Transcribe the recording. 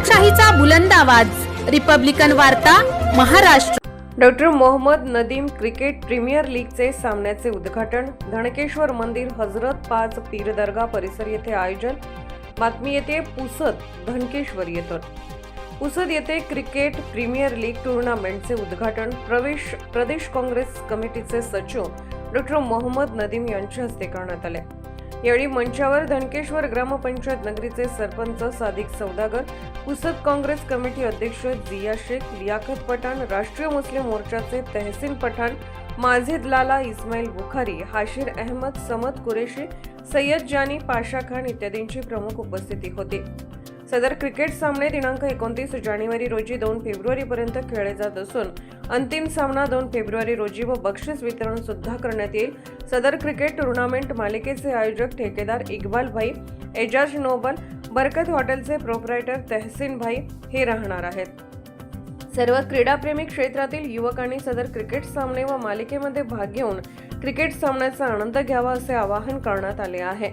लोकशाहीचा बुलंद आवाज. रिपब्लिकन वार्ता Maharashtra. Doctor Mohammed Nadeem cricket premier लीगचे सामन्याचे उद्घाटन. धनकेश्वर मंदिर हजरत पाच पीर दर्गा परिसर येथे आयोजन. बातमी येते पुसद धनकेश्वर येथून. पुसद येथे क्रिकेट प्रीमियर लीग टुर्नामेंटचे उद्घाटन. प्रवेश प्रदेश काँग्रेस कमिटीचे सचिव डॉक्टर मोहम्मद नदीम यांच्या हस्ते करण्यात आले. यावेळी मंचावर धनकेश्वर ग्रामपंचायत नगरीचे सरपंच सादिक सौदागर पुसद काँग्रेस कमिटी अध्यक्ष जिया शेख लियाकत पठाण राष्ट्रीय मुस्लिम मोर्चाचे तहसीन पठाण माझिद लाला इस्माईल बुखारी हाशिर अहमद समद कुरेशी सय्यद जानी पाशा खान इत्यादींची प्रमुख उपस्थिती होती. सदर क्रिकेट सामने दिनांक एकोणतीस जानेवारी रोजी दोन फेब्रुवारीपर्यंत खेळले जात असून अंतिम सामना दोन फेब्रुवारी रोजी व बक्षीस वितरण सुद्धा करण्यात येईल. सदर क्रिकेट टुर्नामेंट मालिकेचे आयोजक ठेकेदार इक्बाल भाई एजाज नोबल बरकत हॉटेलचे प्रोप्रायटर तहसीन भाई हे राहणार आहेत. सर्व क्रीडाप्रेमी क्षेत्रातील युवकांनी सदर क्रिकेट सामने व मालिकेमध्ये भाग घेऊन क्रिकेट सामन्याचा आनंद घ्यावा असे आवाहन करण्यात आले आहे.